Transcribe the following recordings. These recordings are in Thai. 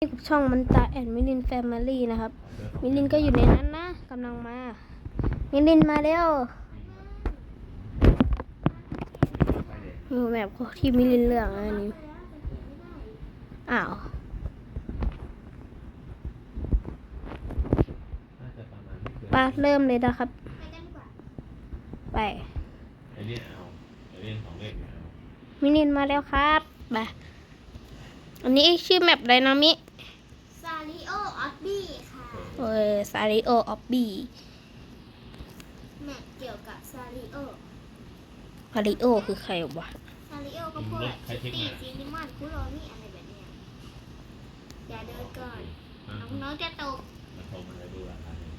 นี่กับช่องมันตาแอนมิลินแฟมิลี่นะครับ มิลินก็อยู่ในนั้นนะกำลังมา มิลินมาเร็วอยู่แบบที่มิลินเลือกนะอันนี้ อ้าวน่าจะประมาณไม่เกินป้าเริ่มเลยนะครับ ไปกันดีกว่าไปไอเลี่ยนเอาไอเลี่ยนของเล่นเนี่ยเอามิลินมาแล้วครับ ไป อันนี้ชื่อแมปไดนามิซาริโอออฟบี้ค่ะเออซาริโอออบบี้แมทเกี่ยวกับซาริโอซาริโอคือใครวะซาริโอก็พวกคิตตี้ซินิมอนคุโรนี่อะไรแบบเนี้ยอย่าเดินก่อนอะน้องๆจะตกมาโทรมาเลยดูราคาเลย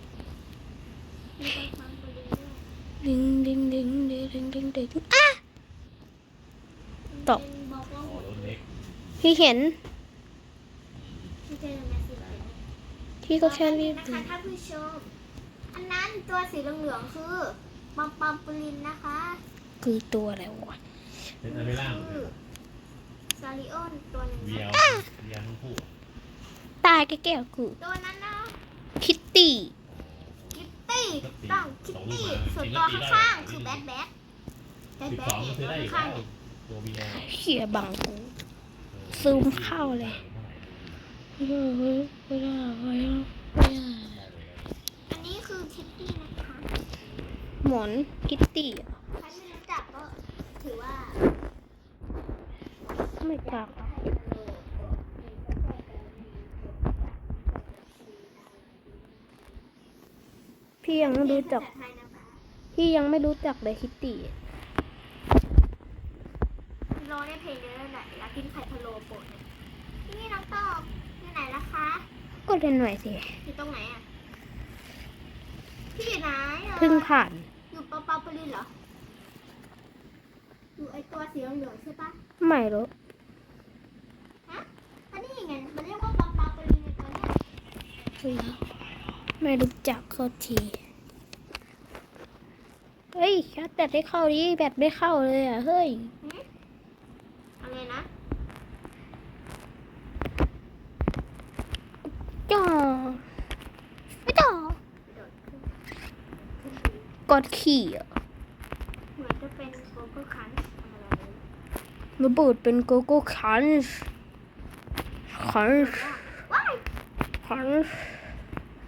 มีคนฟังไปเรื่อยดึงดึงดึงดึงดึงดึงดึงอะๆตก พี่เห็นไม่ใช่แมสซี่เลยพี่ก็แค่รีบนะดึคะงท่านผู้ชม อันนั้นตัวสีเหลืองๆคือปัมปัมปูลินนะคะ คือตัวอะไรวะเป็นอะไรล่างคือซาริโอตัวหนึ่งเวียนะวเวียวทั้งคู่ตายแก้วกูตัวนั้นนะคิตตี้คิตตี้ต้องคิตตี้ส่วนตัวข้างๆคือแบทแบทแบทสิบแบสทองเนี่ยซื้อตัวได้อีกข้าแล้งวๆเนี่ยตัวเวียเขี่ยบังกู ซูมเข้าเลยเฮ้ยเฮ้ยไม่ได้ไม่ได้ไม่ได้อันนี้คือคิตตี้นะคะหมอนคิตตี้เหรอใครไม่รู้จักก็ถือว่า ไม่กลักพี่ยังไม่รู้จักภาษาไทยนะคะพี่ยังไม่รู้จักเลยคิตตี้ รอในเพลงนี้แล้วแหละอยากกินไข่พะโล้โปะเนี่ยนี่น้องตอบอยู่ไหนล่ะคะก็เล่นหน่อยสิอยู่ตรงไหนอะพี่อยู่ไหนอะเพิ่งผ่านอยู่ปาปาปลินเหรออยู่ไอตัวสีเหลืองๆใช่ปะไม่รู้ฮะอันนี้ยังไงมันเรียกว่าปาปาปลินในตัวเนี้ยเฮ้ยไม่รู้จักเขาทีเฮ้ยชาร์จแบตได้เข้าดิแบตไม่เข้าเลยอะเฮ้ย หืมอะไรนะ จ่อไม่จ่อ โดดขึ้นขึ้นไป กดขี่อะเหมือนจะเป็นโกโก้คันทำอะไรเลยระเบิดเป็นโกโก้คันช์คันช์ว้ายคันช์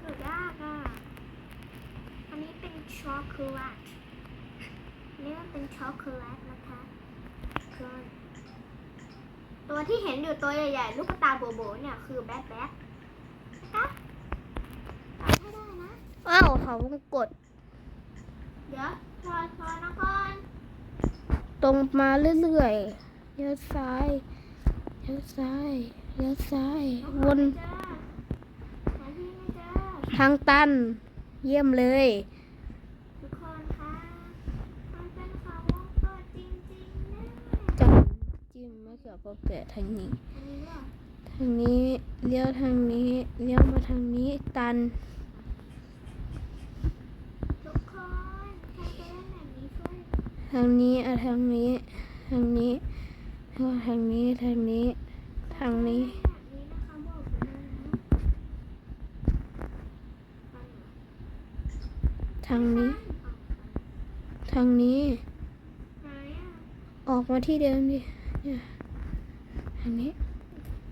หนูยากอะอันนี้เป็นช็อกโกแลตอันนี้มันเป็นช็อกโกแลตนะคะคือตัวที่เห็นอยู่ตัวใหญ่ๆลูกตาโบๆเนี่ยคือแบทแบทนะคะทำให้ได้นะอ้าวเขาวงกด เดี๋ยวรอรอนะก่อนตรงมาเรื่อยๆเลี้ยวซ้ายเลี้ยวซ้ายเลี้ยวซ้ายวนเจอหาที่ไม่เจอทางตัน เยี่ยมเลย ทุกคนคะมันเป็นข่าววงกดจริงๆนะจับจิ้มมะเขือเปราะแปะทางนี้ อันนี้ว่าทางนี้เลี้ยวทางนี้เลี้ยวมาทางนี้ตัน ทุกคนใครจะเล่นแบบนี้ช่วย ทางนี้อะทางนี้ ทางนี้แล้วก็ทางนี้ทางนี้ ทางนี้แบบนี้นะคะบอกเลยนะทางนี้ ทางนี้ไหนอะออกมาที่เดิมดิเนี่ยทางนี้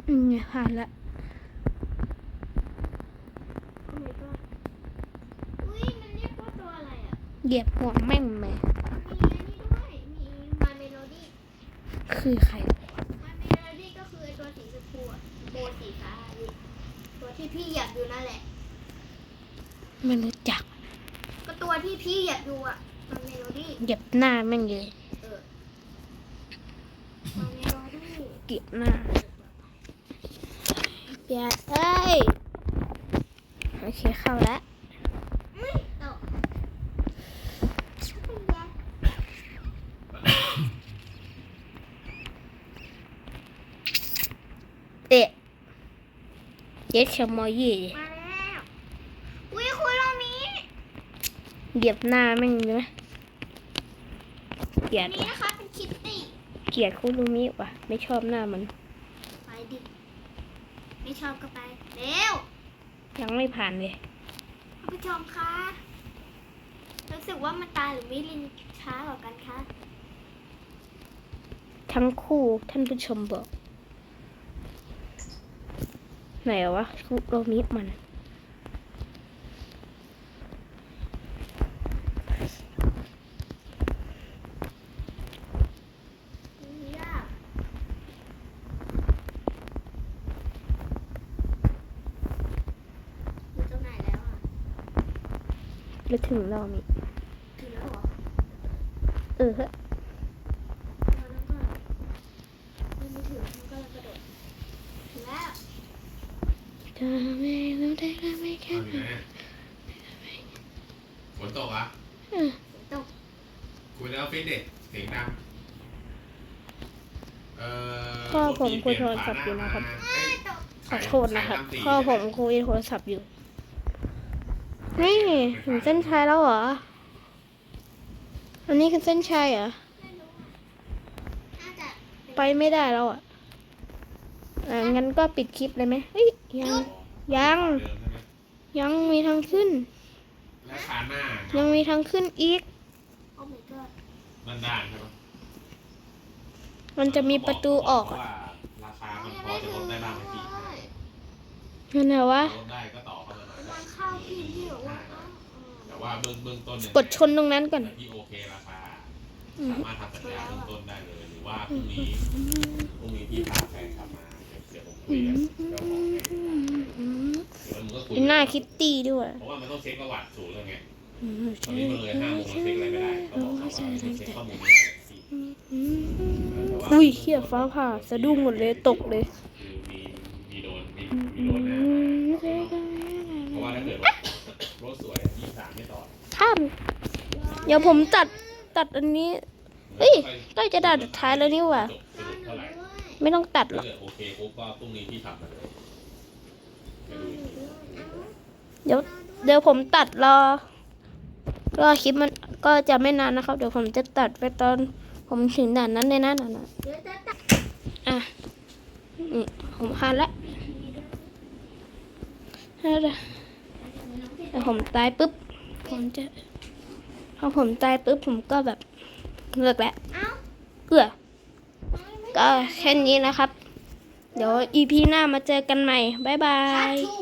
อืมเนี่ยผ่านละโอ้ my god อุ้ยมันเรียกว่าตัวอะไรอะเหยียบหัวแม่งไหม มีอันนี้ด้วย มี My Melody คือใคร My Melody ก็คือตัวสีชมพูโบสีฟ้าตัวที่พี่อยากดูนั่นแหละ ไม่รู้จัก ก็ตัวที่พี่อยากดูอะ My Melody เหยียบหน้าแม่งเลยเออ My Melody เก็บหน้าเปียเอ้ยโอเคเข้าแล้ว ไม่ตกเป็นยักษ์ เอ๊ะ เย็ดชมอยี่มาแล้วอุ้ยคุณเรามีเหยียบหน้าแม่งเลยเกลียดนนี้นะคะเป็นคิตตี้เกลียดคุรุมิว่ะ ไม่ชอบหน้ามัน ไปดิไปไม่ชอบก็ไป เร็ว ยังไม่ผ่านเลยท่านผู้ชมคะรู้สึกว่ามันตายหรือมิลินช้ากว่ากันคะ ทั้งคู่ท่านผู้ชมบอก ไหนวะคุโรมิมันยากอยู่ตรงไหนแล้วอะแล้วถึงเรามิถึงแล้วเหรอเออฮะ เอาแล้วก็ยังไม่ถึงมันก็เลยกระโดดถึงแล้ว จะไม่รู้ได้ก็ไม่แค่เอาอยู่นะฝนตกอะเออฝนตกคุยแล้วฟิตเด็กเสียงดังเอ่อพ่อผมรถคุยเปโทลี่รศัพท์อยู่นะครับฝาหามาเอ้ยตกขอโทษนะครับขายตามสีพ่อผมคุยโทรศัพท์อยู่ นี่ถึงเส้นชัยแล้วเหรอ อันนี้คือเส้นชัยเหรอไม่รู้อะน่าจะไปไม่ได้แล้วอะ อ่างั้นก็ปิดคลิปเลยไหมเฮ้ยยังยังเดิมใช่ไหมยังมีทางขึ้นราคาหน้ายังมีทางขึ้นอีก โอ้ my god ด้านด้านใช่ไหมมันจะมีประตูออกอะว่าราคามันพอจะลดได้บ้างไหมพี่นั่นแหละวะลดได้ก็ต่อเข้ามาหน่อยมันเข้าพี่ที่บอกว่าเอ้าเอแต่อว่าเบื้องเบื้องต้นเนี่ยกดชนตรงนั้นก่อนที่โอเคราคาอืมสามารถทำสัญญาเบื้องต้นได้เลยหรือว่าพรุ่งนี้พรุ่งนี้พี่พาแฟนกลับมา เดี๋ยวผมคุยกับเจ้าของให้หรือว่ามึงก็คุยเป็นหน้าคิตตี้ด้วยเพราะว่ามันต้องเช็คประวัติสูตรเลยไงอืมตอนนี้มันเลยห้าโมงมันเช็คอะไรไม่ได้เขาบอกเขาว่าเช็คข้อมูลไม่ได้สิอุ้ยเขี้ยฟ้าผ่าสะดุ้งหมดเลยตกเลยคือมีมีโดนมีมีโดนแน่เพราะว่าถ้าเกิดว่ารถสวยยี่สามไม่ต่อข้ามเดี๋ยวผมตัดตัดอันนี้เฮ้ยใกล้จะด่านสุดท้ายแล้วนี่หว่า ไม่ต้องตัดหรถ้าอก เกิดโอเคปุ๊บก็พรุ่งนี้พี่ทำมาเลยไปดูอีกทีเดี๋ยวเดี๋ยวผมตัดรอ รอคลิปมันก็จะไม่นานนะครับ เดี๋ยวผมจะตัดไปตอน ผมถึงด่านนั้นเลยนะนั่นน่ะเดี๋ยวจะตัดอะนี่ผมผ่านละแต่ผมตายปุ๊บ ผมจะพอผมตายปุ๊บผมก็แบบเลิกแล้วเอ้าเอื้อ ก็แค่นี้นะครับ เดี๋ยวอีพีหน้ามาเจอกันใหม่ บ๊ายบาย